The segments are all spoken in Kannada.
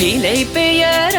நிலை பெயர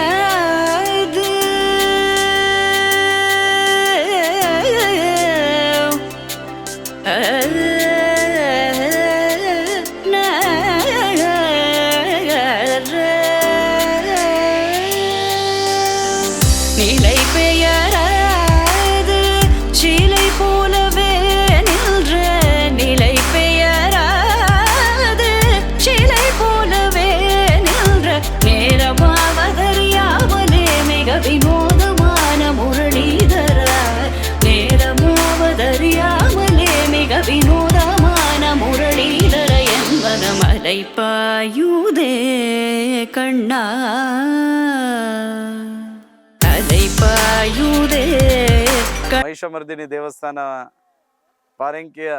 என்பன மலை பாயுதே கண்ணா அலை பாயுதே ಮಹಿಷಮರ್ದಿನಿ ದೇವಸ್ಥಾನ ಪಾರಂಕಿಯ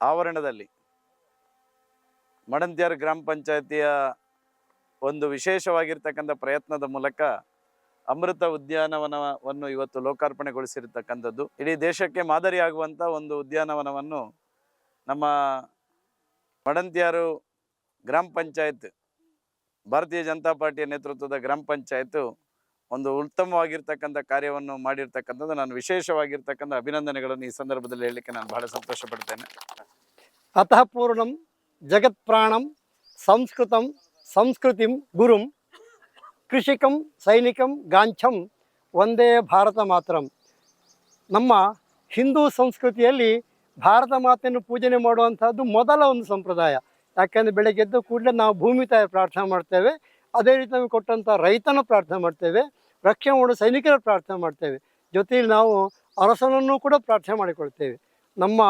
ಆವರಣದಲ್ಲಿ ಮಡಂತ್ಯಾರ್ ಗ್ರಾಮ ಪಂಚಾಯತಿಯ ಒಂದು ವಿಶೇಷವಾಗಿರ್ತಕ್ಕಂಥ ಪ್ರಯತ್ನದ ಮೂಲಕ ಅಮೃತ ಉದ್ಯಾನವನವನ್ನು ಇವತ್ತು ಲೋಕಾರ್ಪಣೆಗೊಳಿಸಿರ್ತಕ್ಕಂಥದ್ದು ಇಡೀ ದೇಶಕ್ಕೆ ಮಾದರಿಯಾಗುವಂಥ ಒಂದು ಉದ್ಯಾನವನವನ್ನು ನಮ್ಮ ಮಡಂತ್ಯಾರು ಗ್ರಾಮ ಪಂಚಾಯತ್, ಭಾರತೀಯ ಜನತಾ ಪಾರ್ಟಿಯ ನೇತೃತ್ವದ ಗ್ರಾಮ ಪಂಚಾಯತ್ ಒಂದು ಉತ್ತಮವಾಗಿರ್ತಕ್ಕಂಥ ಕಾರ್ಯವನ್ನು ಮಾಡಿರ್ತಕ್ಕಂಥದ್ದು. ನಾನು ವಿಶೇಷವಾಗಿರ್ತಕ್ಕಂಥ ಅಭಿನಂದನೆಗಳನ್ನು ಈ ಸಂದರ್ಭದಲ್ಲಿ ಹೇಳಲಿಕ್ಕೆ ನಾನು ಬಹಳ ಸಂತೋಷ ಪಡ್ತೇನೆ ಅತಃ ಪೂರ್ಣಂ ಜಗತ್ಪ್ರಾಣಂ ಸಂಸ್ಕೃತಂ ಸಂಸ್ಕೃತಿಂ ಗುರುಂ ಕೃಷಿಕಂ ಸೈನಿಕಂ ಗಾಂಛಂ ಒಂದೇ ಭಾರತ ಮಾತ್ರಂ. ನಮ್ಮ ಹಿಂದೂ ಸಂಸ್ಕೃತಿಯಲ್ಲಿ ಭಾರತ ಮಾತೆಯನ್ನು ಪೂಜನೆ ಮಾಡುವಂಥದ್ದು ಮೊದಲ ಒಂದು ಸಂಪ್ರದಾಯ. ಯಾಕೆಂದರೆ ಬೆಳಗ್ಗೆ ಎದ್ದು ಕೂಡಲೇ ನಾವು ಭೂಮಿ ತಾಯಿ ಪ್ರಾರ್ಥನೆ ಮಾಡ್ತೇವೆ. ಅದೇ ರೀತಿ ನಮಗೆ ಕೊಟ್ಟಂಥ ರೈತನ ಪ್ರಾರ್ಥನೆ ಮಾಡ್ತೇವೆ. ರಕ್ಷಣೆ ಮಾಡೋ ಸೈನಿಕರ ಪ್ರಾರ್ಥನೆ ಮಾಡ್ತೇವೆ. ಜೊತೆಯಲ್ಲಿ ನಾವು ಅರಸನನ್ನು ಕೂಡ ಪ್ರಾರ್ಥನೆ ಮಾಡಿಕೊಳ್ತೇವೆ. ನಮ್ಮ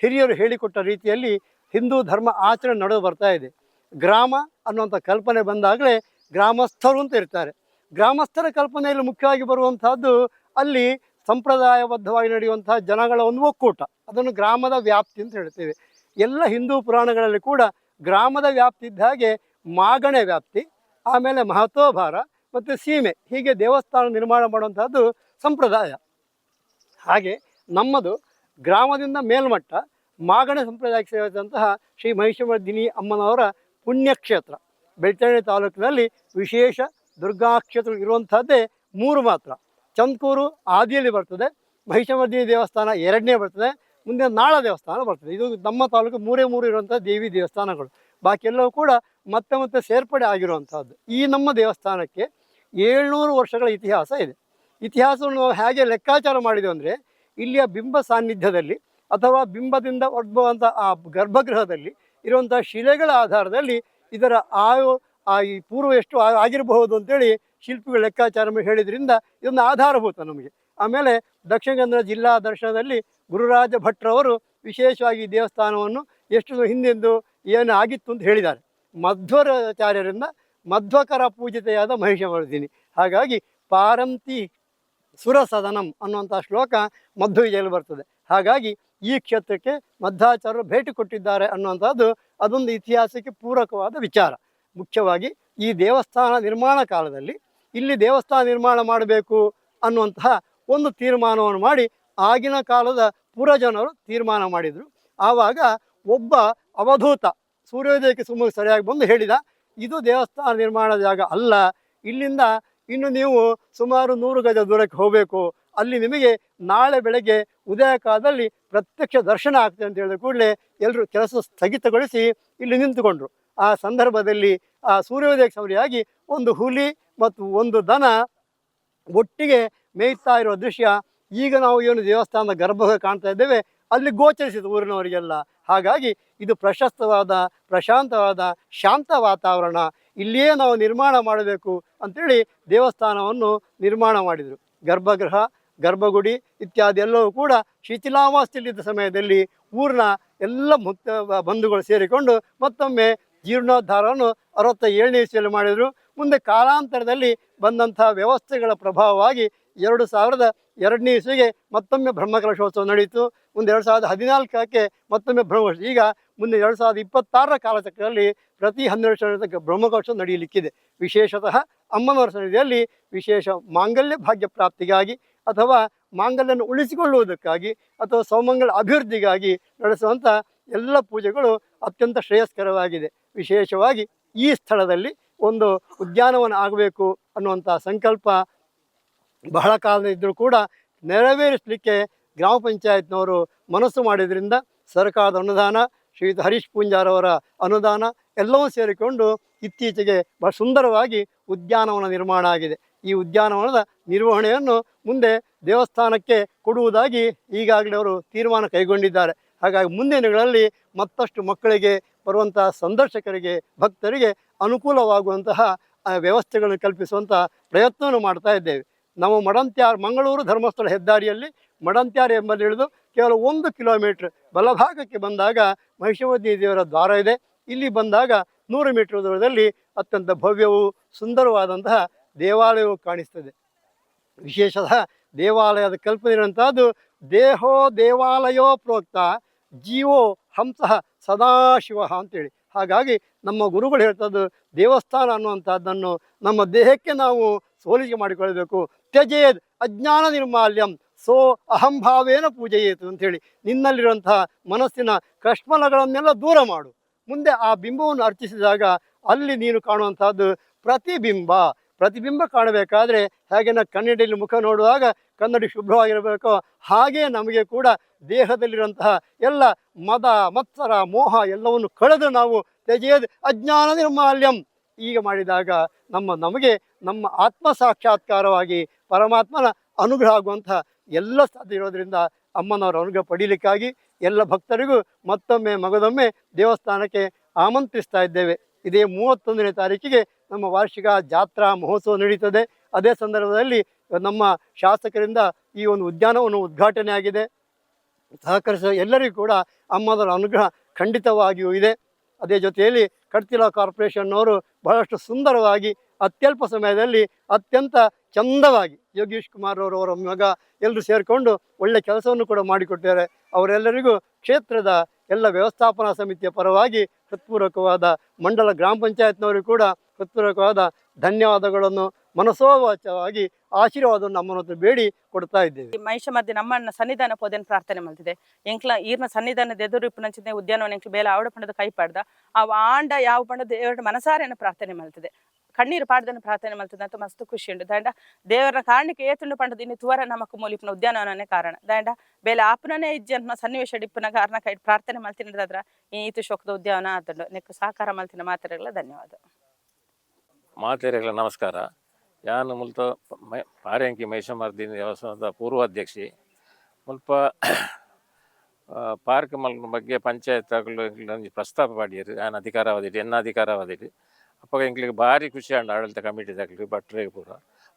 ಹಿರಿಯರು ಹೇಳಿಕೊಟ್ಟ ರೀತಿಯಲ್ಲಿ ಹಿಂದೂ ಧರ್ಮ ಆಚರಣೆ ನಡೆದು ಬರ್ತಾ ಇದೆ. ಗ್ರಾಮ ಅನ್ನುವಂಥ ಕಲ್ಪನೆ ಬಂದಾಗಲೇ ಗ್ರಾಮಸ್ಥರು ಅಂತ ಇರ್ತಾರೆ. ಗ್ರಾಮಸ್ಥರ ಕಲ್ಪನೆಯಲ್ಲಿ ಮುಖ್ಯವಾಗಿ ಬರುವಂಥದ್ದು ಅಲ್ಲಿ ಸಂಪ್ರದಾಯಬದ್ಧವಾಗಿ ನಡೆಯುವಂತಹ ಜನಗಳ ಒಂದು ಒಕ್ಕೂಟ. ಅದನ್ನು ಗ್ರಾಮದ ವ್ಯಾಪ್ತಿ ಅಂತ ಹೇಳ್ತೇವೆ. ಎಲ್ಲ ಹಿಂದೂ ಪುರಾಣಗಳಲ್ಲಿ ಕೂಡ ಗ್ರಾಮದ ವ್ಯಾಪ್ತಿ ಇದ್ದ ಹಾಗೆ ಮಾಗಣೆ ವ್ಯಾಪ್ತಿ, ಆಮೇಲೆ ಮಹತ್ವಭಾರ ಮತ್ತು ಸೀಮೆ, ಹೀಗೆ ದೇವಸ್ಥಾನ ನಿರ್ಮಾಣ ಮಾಡುವಂಥದ್ದು ಸಂಪ್ರದಾಯ. ಹಾಗೆ ನಮ್ಮದು ಗ್ರಾಮದಿಂದ ಮೇಲ್ಮಟ್ಟ ಮಾಗಣೆ ಸಂಪ್ರದಾಯಕ್ಕೆ ಸೇರಿದಂತಹ ಶ್ರೀ ಮಹಿಷಮರ್ದಿನಿ ಅಮ್ಮನವರ ಪುಣ್ಯಕ್ಷೇತ್ರ. ಬೆಳ್ತಂಗಡಿ ತಾಲೂಕಿನಲ್ಲಿ ವಿಶೇಷ ದುರ್ಗಾಕ್ಷೇತ್ರ ಇರುವಂಥದ್ದೇ ಮೂರು ಮಾತ್ರ. ಚಂದ್ಕೂರು ಆದಿಯಲ್ಲಿ ಬರ್ತದೆ. ಮಹಿಷಮರ್ದಿನಿ ದೇವಸ್ಥಾನ ಎರಡನೇ ಬರ್ತದೆ. ಮುಂದೆ ನಾಳ ದೇವಸ್ಥಾನ ಬರ್ತದೆ. ಇದು ನಮ್ಮ ತಾಲೂಕು ಮೂರೇ ಮೂರು ಇರುವಂಥ ದೇವಿ ದೇವಸ್ಥಾನಗಳು. ಬಾಕಿ ಎಲ್ಲವೂ ಕೂಡ ಮತ್ತೆ ಮತ್ತೆ ಸೇರ್ಪಡೆ ಆಗಿರುವಂಥದ್ದು ಈ ನಮ್ಮ ದೇವಸ್ಥಾನಕ್ಕೆ ಏಳ್ನೂರು ವರ್ಷಗಳ ಇತಿಹಾಸ ಇದೆ. ಇತಿಹಾಸವನ್ನು ನಾವು ಹೇಗೆ ಲೆಕ್ಕಾಚಾರ ಮಾಡಿದೆವು ಅಂದರೆ, ಇಲ್ಲಿಯ ಬಿಂಬ ಸಾನ್ನಿಧ್ಯದಲ್ಲಿ ಅಥವಾ ಬಿಂಬದಿಂದ ಒಡ್ಬುವಂಥ ಆ ಗರ್ಭಗೃಹದಲ್ಲಿ ಇರುವಂಥ ಶಿಲೆಗಳ ಆಧಾರದಲ್ಲಿ ಇದರ ಆಯು, ಆ ಈ ಪೂರ್ವ ಎಷ್ಟು ಆಗಿರಬಹುದು ಅಂತೇಳಿ ಶಿಲ್ಪಿಗಳು ಲೆಕ್ಕಾಚಾರ ಹೇಳಿದ್ರಿಂದ ಇದೊಂದು ಆಧಾರಭೂತ ನಮಗೆ. ಆಮೇಲೆ ದಕ್ಷಿಣ ಕನ್ನಡ ಜಿಲ್ಲಾ ದರ್ಶನದಲ್ಲಿ ಗುರುರಾಜ ಭಟ್ರವರು ವಿಶೇಷವಾಗಿ ದೇವಸ್ಥಾನವನ್ನು ಎಷ್ಟು ಹಿಂದೆಂದು ಏನು ಆಗಿತ್ತು ಅಂತ ಹೇಳಿದ್ದಾರೆ. ಮಧ್ವರಾಚಾರ್ಯರಿಂದ ಮಧ್ವಕರ ಪೂಜಿತೆಯಾದ ಮಹಿಷವರ್ಧಿನಿ. ಹಾಗಾಗಿ ಪಾರಂತಿ ಸುರಸದನಂ ಅನ್ನುವಂಥ ಶ್ಲೋಕ ಮಧ್ವವಿಜಯಲ್ಲಿ ಬರ್ತದೆ. ಹಾಗಾಗಿ ಈ ಕ್ಷೇತ್ರಕ್ಕೆ ಮಧ್ವಾಚಾರ್ಯರು ಭೇಟಿ ಕೊಟ್ಟಿದ್ದಾರೆ ಅನ್ನುವಂಥದ್ದು ಅದೊಂದು ಇತಿಹಾಸಕ್ಕೆ ಪೂರಕವಾದ ವಿಚಾರ. ಮುಖ್ಯವಾಗಿ ಈ ದೇವಸ್ಥಾನ ನಿರ್ಮಾಣ ಕಾಲದಲ್ಲಿ ಇಲ್ಲಿ ದೇವಸ್ಥಾನ ನಿರ್ಮಾಣ ಮಾಡಬೇಕು ಅನ್ನುವಂತಹ ಒಂದು ತೀರ್ಮಾನವನ್ನು ಮಾಡಿ ಆಗಿನ ಕಾಲದ ಪುರಜನರು ತೀರ್ಮಾನ ಮಾಡಿದರು. ಆವಾಗ ಒಬ್ಬ ಅವಧೂತ ಸೂರ್ಯೋದಯಕ್ಕೆ ಸುಮ್ಮನೆ ಸರಿಯಾಗಿ ಬಂದು ಹೇಳಿದ, ಇದು ದೇವಸ್ಥಾನ ನಿರ್ಮಾಣದ ಜಾಗ ಅಲ್ಲ, ಇಲ್ಲಿಂದ ಇನ್ನು ನೀವು ಸುಮಾರು ನೂರು ಗಜ ದೂರಕ್ಕೆ ಹೋಗಬೇಕು, ಅಲ್ಲಿ ನಿಮಗೆ ನಾಳೆ ಬೆಳಗ್ಗೆ ಉದಯ ಕಾಲದಲ್ಲಿ ಪ್ರತ್ಯಕ್ಷ ದರ್ಶನ ಆಗ್ತದೆ ಅಂತ ಹೇಳಿದ ಕೂಡಲೇ ಎಲ್ಲರೂ ಕೆಲಸ ಸ್ಥಗಿತಗೊಳಿಸಿ ಇಲ್ಲಿ ನಿಂತುಕೊಂಡರು. ಆ ಸಂದರ್ಭದಲ್ಲಿ ಆ ಸೂರ್ಯೋದಯಕ್ಕೆ ಸರಿಯಾಗಿ ಒಂದು ಹುಲಿ ಮತ್ತು ಒಂದು ದನ ಒಟ್ಟಿಗೆ ಮೇಯ್ತಾ ಇರುವ ದೃಶ್ಯ. ಈಗ ನಾವು ಏನು ದೇವಸ್ಥಾನದ ಗರ್ಭ ಕಾಣ್ತಾ ಇದ್ದೇವೆ. ಅಲ್ಲಿ ಗೋಚರಿಸಿದ ಊರಿನವರಿಗೆಲ್ಲ. ಹಾಗಾಗಿ ಇದು ಪ್ರಶಸ್ತವಾದ, ಪ್ರಶಾಂತವಾದ, ಶಾಂತ ವಾತಾವರಣ. ಇಲ್ಲಿಯೇ ನಾವು ನಿರ್ಮಾಣ ಮಾಡಬೇಕು ಅಂತೇಳಿ ದೇವಸ್ಥಾನವನ್ನು ನಿರ್ಮಾಣ ಮಾಡಿದರು. ಗರ್ಭಗೃಹ, ಗರ್ಭಗುಡಿ ಇತ್ಯಾದಿ ಎಲ್ಲವೂ ಕೂಡ ಶಿಥಿಲಾವಸ್ಥೆಯಲ್ಲಿದ್ದ ಸಮಯದಲ್ಲಿ ಊರಿನ ಎಲ್ಲ ಮುಕ್ತ ಬಂಧುಗಳು ಸೇರಿಕೊಂಡು ಮತ್ತೊಮ್ಮೆ ಜೀರ್ಣೋದ್ಧಾರವನ್ನು ಅರವತ್ತ ಏಳನೇ ಇಸ್ವಿಯಲ್ಲಿ ಮಾಡಿದರು. ಮುಂದೆ ಕಾಲಾಂತರದಲ್ಲಿ ಬಂದಂಥ ವ್ಯವಸ್ಥೆಗಳ ಪ್ರಭಾವವಾಗಿ ಎರಡು ಸಾವಿರದ ಎರಡನೇ ಇಸುವಿಗೆ ಮತ್ತೊಮ್ಮೆ ಬ್ರಹ್ಮಕಲಶೋತ್ಸವ ನಡೆಯಿತು ಮುಂದೆ ಎರಡು ಸಾವಿರದ ಹದಿನಾಲ್ಕಕ್ಕೆ ಮತ್ತೊಮ್ಮೆ ಬ್ರಹ್ಮಕಲಶ ಈಗ ಮುಂದೆ ಎರಡು ಸಾವಿರದ ಇಪ್ಪತ್ತಾರರ ಕಾಲಚಕ್ರದಲ್ಲಿ ಪ್ರತಿ ಹನ್ನೆರಡು ಸಾವಿರದ ಬ್ರಹ್ಮಕಲಶೋತ್ಸವ ನಡೆಯಲಿಕ್ಕಿದೆ. ವಿಶೇಷತಃ ಅಮ್ಮನವರ ಸನ್ನಿಧಿಯಲ್ಲಿ ವಿಶೇಷ ಮಾಂಗಲ್ಯ ಭಾಗ್ಯ ಪ್ರಾಪ್ತಿಗಾಗಿ ಅಥವಾ ಮಾಂಗಲ್ಯವನ್ನು ಉಳಿಸಿಕೊಳ್ಳುವುದಕ್ಕಾಗಿ ಅಥವಾ ಸೌಮಂಗಲ ಅಭಿವೃದ್ಧಿಗಾಗಿ ನಡೆಸುವಂಥ ಎಲ್ಲ ಪೂಜೆಗಳು ಅತ್ಯಂತ ಶ್ರೇಯಸ್ಕರವಾಗಿದೆ. ವಿಶೇಷವಾಗಿ ಈ ಸ್ಥಳದಲ್ಲಿ ಒಂದು ಉದ್ಯಾನವನ ಆಗಬೇಕು ಅನ್ನುವಂಥ ಸಂಕಲ್ಪ ಬಹಳ ಕಾಲ ಇದ್ದರೂ ಕೂಡ ನೆರವೇರಿಸಲಿಕ್ಕೆ ಗ್ರಾಮ ಪಂಚಾಯತ್ನವರು ಮನಸ್ಸು ಮಾಡಿದ್ರಿಂದ ಸರ್ಕಾರದ ಅನುದಾನ ಶ್ರೀಯುತ ಹರೀಶ್ ಪೂಂಜಾರವರ ಅನುದಾನ ಎಲ್ಲವೂ ಸೇರಿಕೊಂಡು ಇತ್ತೀಚೆಗೆ ಬಹಳ ಸುಂದರವಾಗಿ ಉದ್ಯಾನವನ ನಿರ್ಮಾಣ ಆಗಿದೆ. ಈ ಉದ್ಯಾನವನದ ನಿರ್ವಹಣೆಯನ್ನು ಮುಂದೆ ದೇವಸ್ಥಾನಕ್ಕೆ ಕೊಡುವುದಾಗಿ ಈಗಾಗಲೇ ಅವರು ತೀರ್ಮಾನ ಕೈಗೊಂಡಿದ್ದಾರೆ. ಹಾಗಾಗಿ ಮುಂದಿನ ದಿನಗಳಲ್ಲಿ ಮತ್ತಷ್ಟು ಮಕ್ಕಳಿಗೆ ಬರುವಂಥ ಸಂದರ್ಶಕರಿಗೆ, ಭಕ್ತರಿಗೆ ಅನುಕೂಲವಾಗುವಂತಹ ವ್ಯವಸ್ಥೆಗಳನ್ನು ಕಲ್ಪಿಸುವಂಥ ಪ್ರಯತ್ನವನ್ನು ಮಾಡ್ತಾ ಇದ್ದೇವೆ. ನಾವು ಮಡಂತ್ಯಾರ್, ಮಂಗಳೂರು ಧರ್ಮಸ್ಥಳ ಹೆದ್ದಾರಿಯಲ್ಲಿ ಮಡಂತ್ಯಾರ್ ಎಂಬಲ್ಲಿ ಇಳಿದು ಕೇವಲ ಒಂದು ಕಿಲೋಮೀಟ್ರ್ ಬಲಭಾಗಕ್ಕೆ ಬಂದಾಗ ಮಹಿಷವದಿ ದೇವರ ದ್ವಾರ ಇದೆ. ಇಲ್ಲಿ ಬಂದಾಗ ನೂರು ಮೀಟರ್ ದೂರದಲ್ಲಿ ಅತ್ಯಂತ ಭವ್ಯವು ಸುಂದರವಾದಂತಹ ದೇವಾಲಯವು ಕಾಣಿಸ್ತದೆ. ವಿಶೇಷತಃ ದೇವಾಲಯದ ಕಲ್ಪನೆ ಇರುವಂತಹದ್ದು ದೇಹೋ ದೇವಾಲಯೋ ಪ್ರೋಕ್ತ ಜೀವೋ ಹಂಸಃ ಸದಾಶಿವ ಅಂತೇಳಿ. ಹಾಗಾಗಿ ನಮ್ಮ ಗುರುಗಳು ಹೇಳ್ತದ್ದು ದೇವಸ್ಥಾನ ಅನ್ನುವಂಥದ್ದನ್ನು ನಮ್ಮ ದೇಹಕ್ಕೆ ನಾವು ಸೋಲಿಕೆ ಮಾಡಿಕೊಳ್ಬೇಕು ತ್ಯಜೇದ್ ಅಜ್ಞಾನ ನಿರ್ಮಾಲ್ಯಂ ಸೋ ಅಹಂಭಾವೇನ ಪೂಜೆಯೇತು ಅಂತೇಳಿ ನಿನ್ನಲ್ಲಿರುವಂತಹ ಮನಸ್ಸಿನ ಕಷ್ಮಲಗಳನ್ನೆಲ್ಲ ದೂರ ಮಾಡು. ಮುಂದೆ ಆ ಬಿಂಬವನ್ನು ಅರ್ಚಿಸಿದಾಗ ಅಲ್ಲಿ ನೀನು ಕಾಣುವಂಥದ್ದು ಪ್ರತಿಬಿಂಬ. ಪ್ರತಿಬಿಂಬ ಕಾಣಬೇಕಾದ್ರೆ ಹೇಗೆ ನಾವು ಕನ್ನಡಿಯಲ್ಲಿ ಮುಖ ನೋಡುವಾಗ ಕನ್ನಡಿ ಶುಭ್ರವಾಗಿರಬೇಕು. ಹಾಗೆ ನಮಗೆ ಕೂಡ ದೇಹದಲ್ಲಿರುವಂತಹ ಎಲ್ಲ ಮದ, ಮತ್ಸರ, ಮೋಹ ಎಲ್ಲವನ್ನು ಕಳೆದು ನಾವು ತ್ಯಜೇದ್ ಅಜ್ಞಾನ ನಿರ್ಮಾಲ್ಯಂ. ಈಗ ಮಾಡಿದಾಗ ನಮ್ಮ ನಮಗೆ, ನಮ್ಮ ಆತ್ಮ ಸಾಕ್ಷಾತ್ಕಾರವಾಗಿ ಪರಮಾತ್ಮನ ಅನುಗ್ರಹ ಆಗುವಂತಹ ಎಲ್ಲ ಸಾಧ್ಯ ಇರೋದ್ರಿಂದ ಅಮ್ಮನವರ ಅನುಗ್ರಹ ಪಡೀಲಿಕ್ಕಾಗಿ ಎಲ್ಲ ಭಕ್ತರಿಗೂ ಮತ್ತೊಮ್ಮೆ ಮಗದೊಮ್ಮೆ ದೇವಸ್ಥಾನಕ್ಕೆ ಆಮಂತ್ರಿಸ್ತಾ ಇದ್ದೇವೆ. ಇದೇ ಮೂವತ್ತೊಂದನೇ ತಾರೀಕಿಗೆ ನಮ್ಮ ವಾರ್ಷಿಕ ಜಾತ್ರಾ ಮಹೋತ್ಸವ ನಡೀತದೆ. ಅದೇ ಸಂದರ್ಭದಲ್ಲಿ ನಮ್ಮ ಶಾಸಕರಿಂದ ಈ ಒಂದು ಉದ್ಯಾನವನ್ನು ಉದ್ಘಾಟನೆ ಆಗಿದೆ. ಸಹಕರಿಸ ಎಲ್ಲರಿಗೂ ಕೂಡ ಅಮ್ಮದರ ಅನುಗ್ರಹ ಖಂಡಿತವಾಗಿಯೂ ಇದೆ. ಅದೇ ಜೊತೆಯಲ್ಲಿ ಕಡ್ತಿಲ ಕಾರ್ಪೊರೇಷನ್ನವರು ಬಹಳಷ್ಟು ಸುಂದರವಾಗಿ ಅತ್ಯಲ್ಪ ಸಮಯದಲ್ಲಿ ಅತ್ಯಂತ ಚಂದವಾಗಿ ಯೋಗೀಶ್ ಕುಮಾರ್ ಅವರು ಅವರ ಮಗ ಎಲ್ಲರೂ ಸೇರಿಕೊಂಡು ಒಳ್ಳೆ ಕೆಲಸವನ್ನು ಕೂಡ ಮಾಡಿಕೊಟ್ಟಿದ್ದಾರೆ. ಅವರೆಲ್ಲರಿಗೂ ಕ್ಷೇತ್ರದ ಎಲ್ಲ ವ್ಯವಸ್ಥಾಪನಾ ಸಮಿತಿಯ ಪರವಾಗಿ ಹೃತ್ಪೂರ್ವಕವಾದ ಮಂಡಲ ಗ್ರಾಮ ಪಂಚಾಯತ್ನವರಿಗೂ ಕೂಡ ಹೃತ್ಪೂರ್ವಕವಾದ ಧನ್ಯವಾದಗಳನ್ನು ಮನಸೋವಾಚವಾಗಿ ಆಶೀರ್ವಾದವನ್ನು ನಮ್ಮನ್ನು ಬೇಡಿ ಕೊಡ್ತಾ ಇದ್ದೇವೆ. ಮಹಿಷ ಮಧ್ಯೆ ನಮ್ಮನ್ನ ಸನ್ನಿಧಾನ ಪೋದೆನ್ ಪ್ರಾರ್ಥನೆ ಮಾಡ್ತಿದೆ. ಎಂಕ್ಲ ಈರ್ನ ಸನ್ನಿಧಾನದ ಎದುರು ಇಪ್ಪನಂಚಿನ ಉದ್ಯಾನವನ ಎಂಕ್ಲ ಬೇಲ ಆವಡ ಪಣದ ಕೈ ಪಡ್ದ. ಆ ಆಂಡ ಯಾವ ಪಣದ ದೇವರ ಮನಸಾರೆಯನ್ನು ಪ್ರಾರ್ಥನೆ ಮಾಡ್ತಿದೆ. ಕಣ್ಣೀರು ಪಾಡ್ದನ ಪ್ರಾರ್ಥನೆ ಅಂತ ಮಸ್ತ್ ಖುಷಿ ಉಂಟು. ದಾಂಡ, ದೇವರ ಕಾರಣಕ್ಕೆ ಏತುಂಡು ಪಂಡದ ಇನ್ನು ತುವರ ನಮಕ್ ಮೂಲಿಪ್ನ ಉದ್ಯಾನವನನೇ ಕಾರಣ. ದಾಂಡ, ಬೇಲೆ ಆಪನೇ ಇಜ್ಜಂತ ಸನ್ನಿವೇಶ ಡಿಪ್ಪನ ಕಾರಣ ಕೈ ಪ್ರಾರ್ಥನೆ ಮಾಡ್ತೀನಿ ಅದ್ರ ಈ ಈತು ಶೋಕದ ಉದ್ಯಾನ ಆತಂಡು. ನೆಕ್ಕು ಸಹಕಾರ ಮಲ್ತಿನ ಮಾತ್ರೆಗಳ ಧನ್ಯವಾದ. ಮಾತೆರೆಗಳ ನಮಸ್ಕಾರ. ಯಾನು ಮುಲ್ತ ಪಾರ್ಯಂಕಿ ಮೈಸಮರ್ದಿನ ದೇವಸ್ಥಾನದ ಪೂರ್ವಾಧ್ಯಕ್ಷಿ. ಮುಲ್ಪ ಪಾರ್ಕ್ ಮಲ್ ಬಗ್ಗೆ ಪಂಚಾಯತ್ ಪ್ರಸ್ತಾಪ ಮಾಡಿರಿ. ಯಾನ್ ಅಧಿಕಾರವಾದಿಟ್ಟು ಎನ್ನ ಅಧಿಕಾರಾವಧಿಟ್ ಅಪ್ಪ ಎಂಕ್ಲಿಗೆ ಭಾರಿ ಖುಷಿ ಆಂಡ ಆಡಳಿತ ಕಮಿಟಿ ತಗಲಿ ಭಟ್ರಿಗೆ ಪೂರ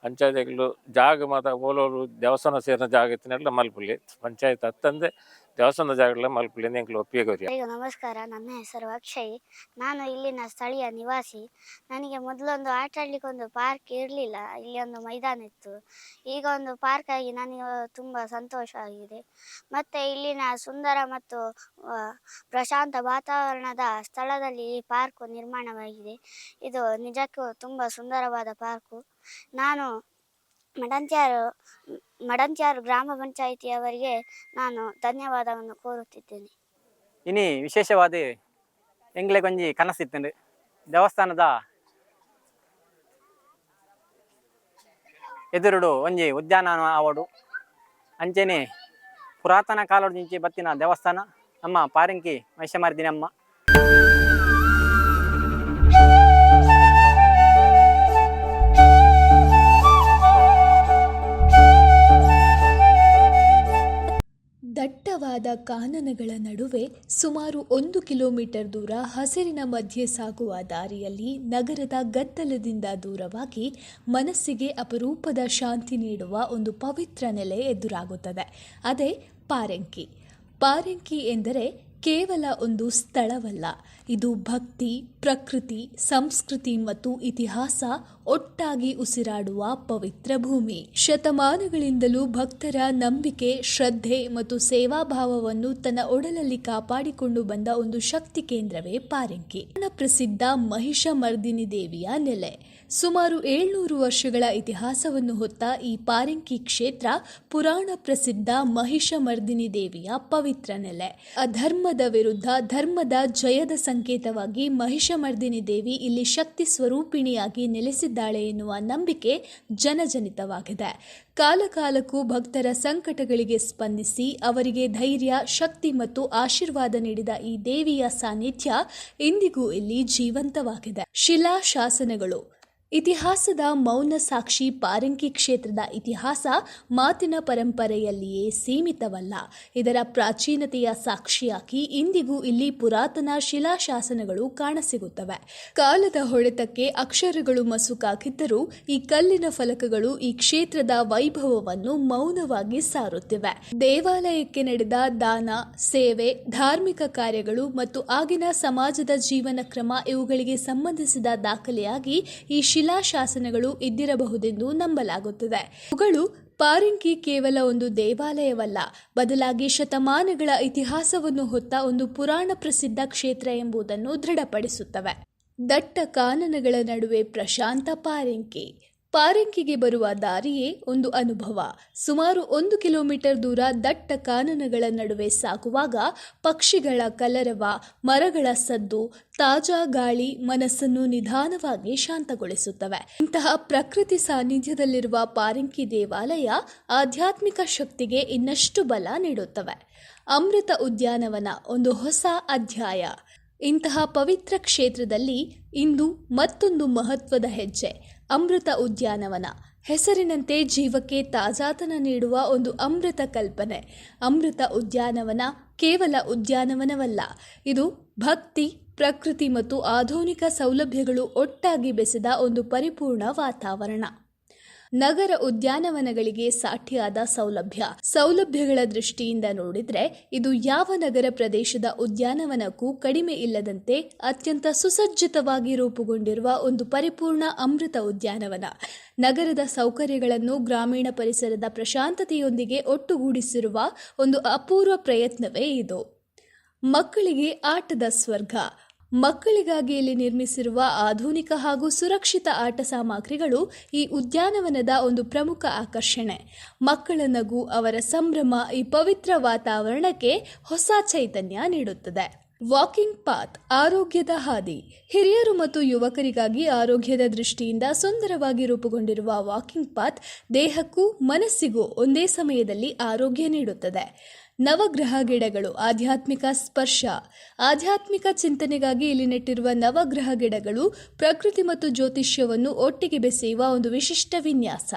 ಪಂಚಾಯತ್ಗಳು ಜಾಗ ಮಾತ ಓಲೋಲು ದೇವಸ್ಥಾನ ಸೇರಿನ ಜಾಗ ಇತ್ತಿನೆಲ್ಲ ಮಲ್ಪುಲಿ. ಪಂಚಾಯತ್ ಹತ್ತಂದೆ ದೇವಸ್ಥಾನದ ಜಾಗಗಳ ಮಲ್ಪುಲಿ ಎಂಕ್ಲು ಒಪ್ಪಿಗೆ ಎಲ್ಲರಿಗೂ ನಮಸ್ಕಾರ, ನನ್ನ ಹೆಸರು ಅಕ್ಷಯ್. ನಾನು ಇಲ್ಲಿನ ಸ್ಥಳೀಯ ನಿವಾಸಿ. ನನಗೆ ಮೊದಲೊಂದು ಆಟ ಆಡ್ಲಿಕ್ಕೆ ಒಂದು ಪಾರ್ಕ್ ಇರಲಿಲ್ಲ. ಇಲ್ಲಿ ಒಂದು ಮೈದಾನ ಇತ್ತು. ಈಗ ಒಂದು ಪಾರ್ಕ್ ಆಗಿ ನನಗೆ ತುಂಬ ಸಂತೋಷ ಆಗಿದೆ. ಮತ್ತು ಇಲ್ಲಿನ ಸುಂದರ ಮತ್ತು ಪ್ರಶಾಂತ ವಾತಾವರಣದ ಸ್ಥಳದಲ್ಲಿ ಈ ಪಾರ್ಕು ನಿರ್ಮಾಣವಾಗಿದೆ. ಇದು ನಿಜಕ್ಕೂ ತುಂಬ ಸುಂದರವಾದ ಪಾರ್ಕು. ನಾನು ಮಡಂತ್ಯಾರು ಮಡಂತ್ಯಾರು ಗ್ರಾಮ ಪಂಚಾಯಿತಿಯವರಿಗೆ ನಾನು ಧನ್ಯವಾದವನ್ನು ಕೋರುತ್ತಿದ್ದೇನೆ. ಇನಿ ವಿಶೇಷವಾದ ಎಂಗ್ಲೆ ಕೊಂಜಿ ಕನಸಿತ್ತಂಡು ದೇವಸ್ಥಾನದ ಎದುರುಡು ಒಂಜಿ ಉದ್ಯಾನ ಆವಡು. ಅಂಚೆನೆ ಪುರಾತನ ಕಾಲದ ಬತ್ತಿನ ದೇವಸ್ಥಾನ, ನಮ್ಮ ಪಾರಂಕಿ ಮೈಷಮಾರ್ದಿನಮ್ಮ ಕಾನನಗಳ ನಡುವೆ ಸುಮಾರು ಒಂದು ಕಿಲೋಮೀಟರ್ ದೂರ ಹಸಿರಿನ ಮಧ್ಯೆ ಸಾಗುವ ದಾರಿಯಲ್ಲಿ ನಗರದ ಗದ್ದಲದಿಂದ ದೂರವಾಗಿ ಮನಸ್ಸಿಗೆ ಅಪರೂಪದ ಶಾಂತಿ ನೀಡುವ ಒಂದು ಪವಿತ್ರ ನೆಲೆ ಎದುರಾಗುತ್ತದೆ. ಅದೇ ಪಾರೆಂಕಿ. ಪಾರೆಂಕಿ ಎಂದರೆ ಕೇವಲ ಒಂದು ಸ್ಥಳವಲ್ಲ, ಇದು ಭಕ್ತಿ, ಪ್ರಕೃತಿ, ಸಂಸ್ಕೃತಿ ಮತ್ತು ಇತಿಹಾಸ ಒಟ್ಟಾಗಿ ಉಸಿರಾಡುವ ಪವಿತ್ರ ಭೂಮಿ. ಶತಮಾನಗಳಿಂದಲೂ ಭಕ್ತರ ನಂಬಿಕೆ, ಶ್ರದ್ಧೆ ಮತ್ತು ಸೇವಾಭಾವವನ್ನು ತನ್ನ ಒಡಲಲ್ಲಿ ಕಾಪಾಡಿಕೊಂಡು ಬಂದ ಒಂದು ಶಕ್ತಿ ಕೇಂದ್ರವೇ ಪಾರಂಕಿ ಪ್ರಸಿದ್ಧ ಮಹಿಷಮರ್ದಿನಿ ದೇವಿಯ ನೆಲೆ. ಸುಮಾರು ಏಳ್ನೂರು ವರ್ಷಗಳ ಇತಿಹಾಸವನ್ನು ಹೊತ್ತ ಈ ಪಾರಂಕಿ ಕ್ಷೇತ್ರ ಪುರಾಣ ಪ್ರಸಿದ್ಧ ಮಹಿಷಮರ್ದಿನಿ ದೇವಿಯ ಪವಿತ್ರ ನೆಲೆ. ಅಧರ್ಮದ ವಿರುದ್ಧ ಧರ್ಮದ ಜಯದ ಸಂಕೇತವಾಗಿ ಮಹಿಷಮರ್ದಿನಿ ದೇವಿ ಇಲ್ಲಿ ಶಕ್ತಿ ಸ್ವರೂಪಿಣಿಯಾಗಿ ನೆಲೆಸಿದ್ದಾಳೆ ಎನ್ನುವ ನಂಬಿಕೆ ಜನಜನಿತವಾಗಿದೆ. ಕಾಲಕಾಲಕ್ಕೂ ಭಕ್ತರ ಸಂಕಟಗಳಿಗೆ ಸ್ಪಂದಿಸಿ ಅವರಿಗೆ ಧೈರ್ಯ, ಶಕ್ತಿ ಮತ್ತು ಆಶೀರ್ವಾದ ನೀಡಿದ ಈ ದೇವಿಯ ಸಾನ್ನಿಧ್ಯ ಇಂದಿಗೂ ಇಲ್ಲಿ ಜೀವಂತವಾಗಿದೆ. ಶಿಲಾ ಶಾಸನಗಳು. ಇತಿಹಾಸದ ಮೌನ ಸಾಕ್ಷಿ ಪಾರಂಕಿ ಕ್ಷೇತ್ರದ ಇತಿಹಾಸ ಮಾತಿನ ಪರಂಪರೆಯಲ್ಲಿಯೇ ಸೀಮಿತವಲ್ಲ. ಇದರ ಪ್ರಾಚೀನತೆಯ ಸಾಕ್ಷಿಯಾಗಿ ಇಂದಿಗೂ ಇಲ್ಲಿ ಪುರಾತನ ಶಿಲಾಶಾಸನಗಳು ಕಾಣಸಿಗುತ್ತವೆ. ಕಾಲದ ಹೊಡೆತಕ್ಕೆ ಅಕ್ಷರಗಳು ಮಸುಕಾಗಿದ್ದರೂ ಈ ಕಲ್ಲಿನ ಫಲಕಗಳು ಈ ಕ್ಷೇತ್ರದ ವೈಭವವನ್ನು ಮೌನವಾಗಿ ಸಾರುತ್ತಿವೆ. ದೇವಾಲಯಕ್ಕೆ ನಡೆದ ದಾನ, ಸೇವೆ, ಧಾರ್ಮಿಕ ಕಾರ್ಯಗಳು ಮತ್ತು ಆಗಿನ ಸಮಾಜದ ಜೀವನ ಕ್ರಮ ಇವುಗಳಿಗೆ ಸಂಬಂಧಿಸಿದ ದಾಖಲೆಯಾಗಿ ಈ ಶಿಲಾಶಾಸನಗಳು ಇದ್ದಿರಬಹುದೆಂದು ನಂಬಲಾಗುತ್ತದೆ. ಅವುಗಳು ಪಾರಿಂಕಿ ಕೇವಲ ಒಂದು ದೇವಾಲಯವಲ್ಲ, ಬದಲಾಗಿ ಶತಮಾನಗಳ ಇತಿಹಾಸವನ್ನು ಹೊತ್ತ ಒಂದು ಪುರಾಣ ಪ್ರಸಿದ್ಧ ಕ್ಷೇತ್ರ ಎಂಬುದನ್ನು ದೃಢಪಡಿಸುತ್ತವೆ. ದಟ್ಟ ಕಾನನಗಳ ನಡುವೆ ಪ್ರಶಾಂತ ಪಾರಿಂಕಿ. ಪಾರಂಕಿಗೆ ಬರುವ ದಾರಿಯೇ ಒಂದು ಅನುಭವ. ಸುಮಾರು ಒಂದು ಕಿಲೋಮೀಟರ್ ದೂರ ದಟ್ಟ ಕಾನನಗಳ ನಡುವೆ ಸಾಗುವಾಗ ಪಕ್ಷಿಗಳ ಕಲರವ, ಮರಗಳ ಸದ್ದು, ತಾಜಾ ಗಾಳಿ ಮನಸ್ಸನ್ನು ನಿಧಾನವಾಗಿ ಶಾಂತಗೊಳಿಸುತ್ತವೆ. ಇಂತಹ ಪ್ರಕೃತಿ ಸಾನ್ನಿಧ್ಯದಲ್ಲಿರುವ ಪಾರಂಕಿ ದೇವಾಲಯ ಆಧ್ಯಾತ್ಮಿಕ ಶಕ್ತಿಗೆ ಇನ್ನಷ್ಟು ಬಲ ನೀಡುತ್ತವೆ. ಅಮೃತ ಉದ್ಯಾನವನ ಒಂದು ಹೊಸ ಅಧ್ಯಾಯ. ಇಂತಹ ಪವಿತ್ರ ಕ್ಷೇತ್ರದಲ್ಲಿ ಇಂದು ಮತ್ತೊಂದು ಮಹತ್ವದ ಹೆಜ್ಜೆ. ಅಮೃತ ಉದ್ಯಾನವನ. ಹೆಸರಿನಂತೆ ಜೀವಕ್ಕೆ ತಾಜಾತನ ನೀಡುವ ಒಂದು ಅಮೃತ ಕಲ್ಪನೆ. ಅಮೃತ ಉದ್ಯಾನವನ ಕೇವಲ ಉದ್ಯಾನವನವಲ್ಲ, ಇದು ಭಕ್ತಿ, ಪ್ರಕೃತಿ ಮತ್ತು ಆಧುನಿಕ ಸೌಲಭ್ಯಗಳು ಒಟ್ಟಾಗಿ ಬೆಸೆದ ಒಂದು ಪರಿಪೂರ್ಣ ವಾತಾವರಣ. ನಗರ ಉದ್ಯಾನವನಗಳಿಗೆ ಸಾಠಿಯಾದ ಸೌಲಭ್ಯ. ಸೌಲಭ್ಯಗಳ ದೃಷ್ಟಿಯಿಂದ ನೋಡಿದ್ರೆ, ಇದು ಯಾವ ನಗರ ಪ್ರದೇಶದ ಉದ್ಯಾನವನಕ್ಕೂ ಕಡಿಮೆ ಇಲ್ಲದಂತೆ ಅತ್ಯಂತ ಸುಸಜ್ಜಿತವಾಗಿ ರೂಪುಗೊಂಡಿರುವ ಒಂದು ಪರಿಪೂರ್ಣ ಅಮೃತ ಉದ್ಯಾನವನ. ನಗರದ ಸೌಕರ್ಯಗಳನ್ನು ಗ್ರಾಮೀಣ ಪರಿಸರದ ಪ್ರಶಾಂತತೆಯೊಂದಿಗೆ ಒಟ್ಟುಗೂಡಿಸಿರುವ ಒಂದು ಅಪೂರ್ವ ಪ್ರಯತ್ನವೇ ಇದು. ಮಕ್ಕಳಿಗೆ ಆಟದ ಸ್ವರ್ಗ. ಮಕ್ಕಳಿಗಾಗಿ ಇಲ್ಲಿ ನಿರ್ಮಿಸಿರುವ ಆಧುನಿಕ ಹಾಗೂ ಸುರಕ್ಷಿತ ಆಟ ಸಾಮಗ್ರಿಗಳು ಈ ಉದ್ಯಾನವನದ ಒಂದು ಪ್ರಮುಖ ಆಕರ್ಷಣೆ. ಮಕ್ಕಳ ನಗು ಅವರ ಸಂಭ್ರಮ ಈ ಪವಿತ್ರ ವಾತಾವರಣಕ್ಕೆ ಹೊಸ ಚೈತನ್ಯ ನೀಡುತ್ತದೆ. ವಾಕಿಂಗ್ ಪಾತ್ ಆರೋಗ್ಯದ ಹಾದಿ. ಹಿರಿಯರು ಮತ್ತು ಯುವಕರಿಗಾಗಿ ಆರೋಗ್ಯದ ದೃಷ್ಟಿಯಿಂದ ಸುಂದರವಾಗಿ ರೂಪುಗೊಂಡಿರುವ ವಾಕಿಂಗ್ ಪಾತ್ ದೇಹಕ್ಕೂ ಮನಸ್ಸಿಗೂ ಒಂದೇ ಸಮಯದಲ್ಲಿ ಆರೋಗ್ಯ ನೀಡುತ್ತದೆ. ನವಗ್ರಹ ಗಿಡಗಳು, ಆಧ್ಯಾತ್ಮಿಕ ಸ್ಪರ್ಶ. ಆಧ್ಯಾತ್ಮಿಕ ಚಿಂತನೆಗಾಗಿ ಇಲ್ಲಿ ನೆಟ್ಟಿರುವ ನವಗ್ರಹ ಗಿಡಗಳು ಪ್ರಕೃತಿ ಮತ್ತು ಜ್ಯೋತಿಷ್ಯವನ್ನು ಒಟ್ಟಿಗೆ ಬೆಸೆಯುವ ಒಂದು ವಿಶಿಷ್ಟ ವಿನ್ಯಾಸ.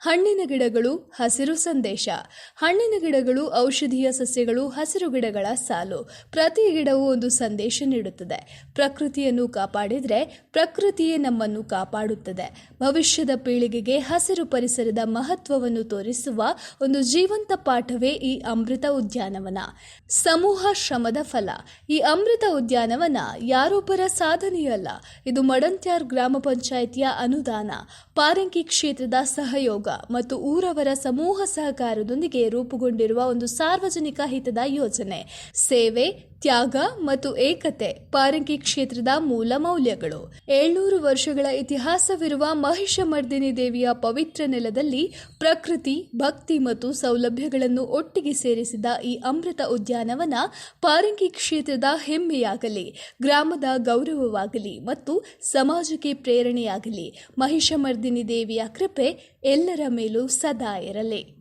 ಹಣ್ಣಿನ ಗಿಡಗಳು, ಹಸಿರು ಸಂದೇಶ. ಹಣ್ಣಿನ ಗಿಡಗಳು ಔಷಧೀಯ ಸಸ್ಯಗಳು, ಹಸಿರು ಗಿಡಗಳ ಸಾಲು. ಪ್ರತಿ ಗಿಡವೂ ಒಂದು ಸಂದೇಶ ನೀಡುತ್ತದೆ. ಪ್ರಕೃತಿಯನ್ನು ಕಾಪಾಡಿದರೆ ಪ್ರಕೃತಿಯೇ ನಮ್ಮನ್ನು ಕಾಪಾಡುತ್ತದೆ. ಭವಿಷ್ಯದ ಪೀಳಿಗೆಗೆ ಹಸಿರು ಪರಿಸರದ ಮಹತ್ವವನ್ನು ತೋರಿಸುವ ಒಂದು ಜೀವಂತ ಪಾಠವೇ ಈ ಅಮೃತ ಉದ್ಯಾನವನ. ಸಮೂಹ ಶ್ರಮದ ಫಲ. ಈ ಅಮೃತ ಉದ್ಯಾನವನ ಯಾರೊಬ್ಬರ ಸಾಧನೆಯಲ್ಲ ಇದು ಮಡಂತ್ಯಾರ್ ಗ್ರಾಮ ಪಂಚಾಯಿತಿಯ ಅನುದಾನ. ಪಾರಂಕಿ ಕ್ಷೇತ್ರದ ಸಹಯೋಗ ಮತ್ತು ಊರವರ ಸಮೂಹ ಸಹಕಾರದೊಂದಿಗೆ ರೂಪುಗೊಂಡಿರುವ ಒಂದು ಸಾರ್ವಜನಿಕ ಹಿತದ ಯೋಜನೆ. ಸೇವೆ ತ್ಯಾಗ ಮತ್ತು ಏಕತೆ ಪಾರಂಗಿ ಕ್ಷೇತ್ರದ ಮೂಲ ಮೌಲ್ಯಗಳು. ಏಳ್ನೂರು ವರ್ಷಗಳ ಇತಿಹಾಸವಿರುವ ಮಹಿಷಮರ್ದಿನಿ ದೇವಿಯ ಪವಿತ್ರ ನೆಲದಲ್ಲಿ ಪ್ರಕೃತಿ, ಭಕ್ತಿ ಮತ್ತು ಸೌಲಭ್ಯಗಳನ್ನು ಒಟ್ಟಿಗೆ ಸೇರಿಸಿದ ಈ ಅಮೃತ ಉದ್ಯಾನವನ ಪಾರಂಗಿ ಕ್ಷೇತ್ರದ ಹೆಮ್ಮೆಯಾಗಲಿ, ಗ್ರಾಮದ ಗೌರವವಾಗಲಿ ಮತ್ತು ಸಮಾಜಕ್ಕೆ ಪ್ರೇರಣೆಯಾಗಲಿ. ಮಹಿಷಮರ್ದಿನಿ ದೇವಿಯ ಕೃಪೆ ಎಲ್ಲರ ಮೇಲೂ ಸದಾ ಇರಲಿ.